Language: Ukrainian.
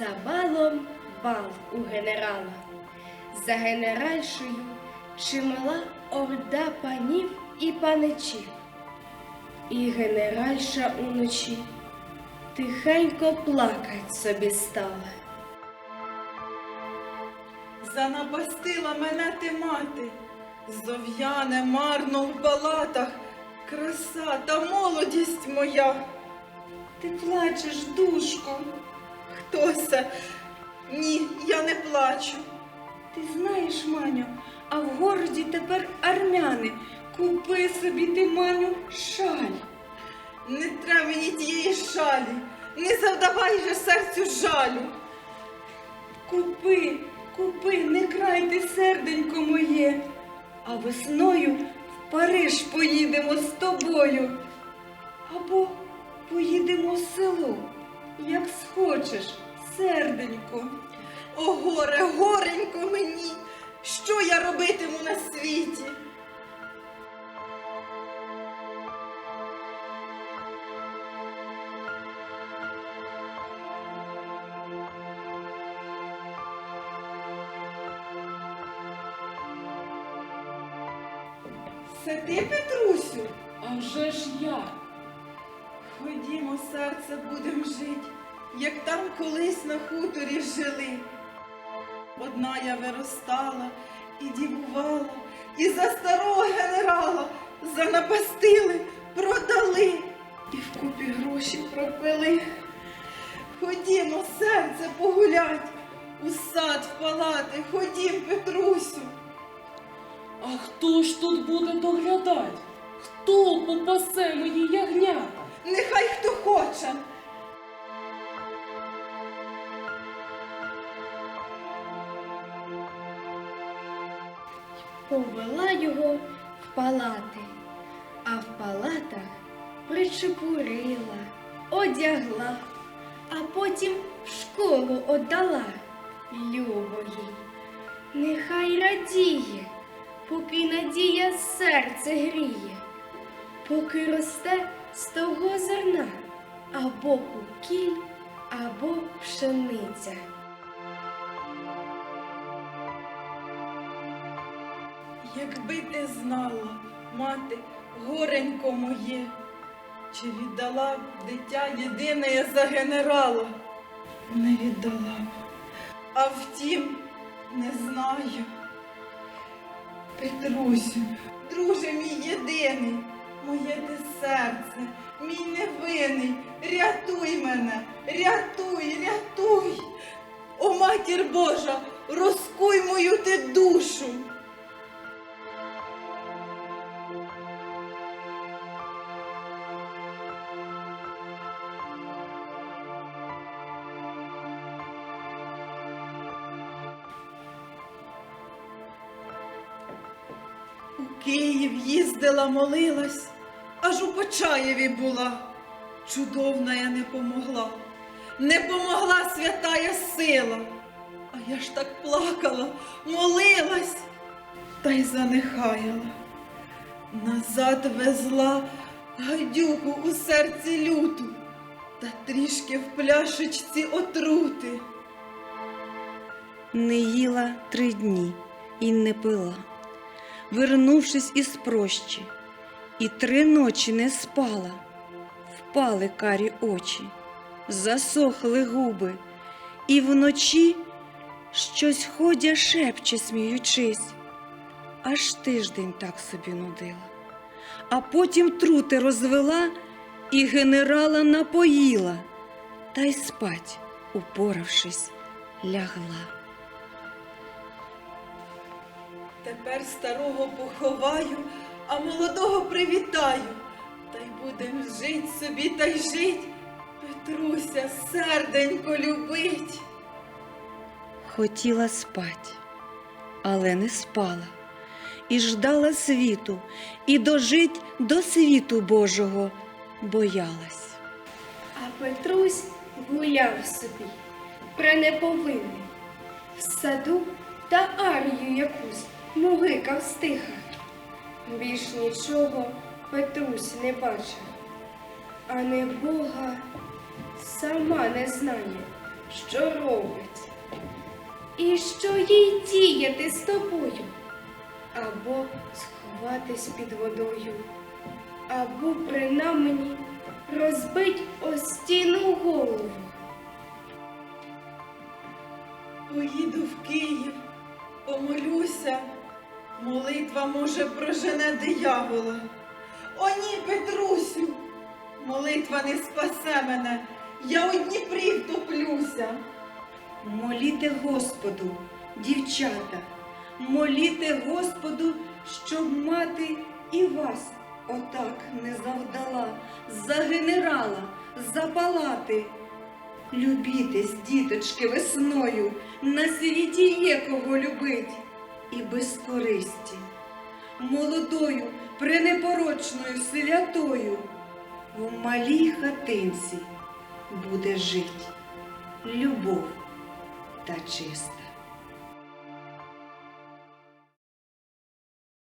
За балом бал у генерала, за генеральшою чимала орда панів і паничів. І генеральша уночі тихенько плакать собі стала. Занапастила мене ти мати, зов'яне марно в палатах, краса та молодість моя. Ти плачеш, душко. Це? Ні, я не плачу. Ти знаєш, Маню, а в городі тепер армяни. Купи собі ти, Маню, шаль. Не треба мені тієї шалі, не завдавай же серцю жалю. Купи, купи, не крайте серденько моє, а весною в Париж поїдемо з тобою. Або поїдемо в село, як схочеш, серденько. О, горе, горенько мені, що я робитиму на світі? Це ти, Петрусю? А вже ж я. Ходімо, серце, будем жить, як там колись на хуторі жили. Одна я виростала і дівувала, і за старого генерала занапастили, продали і вкупі гроші пропили. Ходімо, серце, погулять, у сад в палати, ходім, Петрусю. А хто ж тут буде доглядать? Хто попасе мої ягнята? Нехай хто хоче. Повела його в палати, а в палатах причепурила, одягла, а потім в школу отдала любо їй. Нехай радіє, поки надія серце гріє, поки росте з того зерна або кукіль, або пшениця. Якби ти знала, мати, горенько моє, чи віддала б дитя єдине за генерала? Не віддала б. А втім, не знаю. Петрусю, друже мій єдиний, моє ти серце, мій невинний, рятуй мене, рятуй, рятуй. О, матір Божа, розкуй мою ти душу. Київ їздила, молилась, аж у Почаєві була. Чудовна я не помогла, не помогла святая сила. А я ж так плакала, молилась, та й занехаяла. Назад везла гадюку у серці люту, та трішки в пляшечці отрути. Не їла три дні і не пила, вернувшись із прощі, і три ночі не спала, впали карі очі, засохли губи, і вночі щось ходя шепче, сміючись, аж тиждень так собі нудила, а потім трути розвела і генерала напоїла, та й спать, упоравшись, лягла. Тепер старого поховаю, а молодого привітаю. Та й будем жить собі та й жить. Петруся серденько любить. Хотіла спать, але не спала, і ждала світу, і дожить до світу Божого боялась. А Петрусь гуляв собі, пренеповинний, в саду та арію якусь мугикав стиха. Більш нічого Петрусь не бачив, а не Бога сама не знає, що робить, і що їй діяти з тобою, або сховатись під водою, або принаймні розбить о стіну голову. Поїду в Київ, помолюся. Молитва може прожене диявола. О ні, Петрусю, молитва не спасе мене. Я у Дніпрі втоплюся. Моліте Господу, дівчата, моліте Господу, щоб мати і вас отак не завдала, за генерала запалати. Любітесь, діточки, весною, на світі є кого любить, і без користі, молодою, пренепорочною, святою, в малій хатинці буде жить любов та чиста.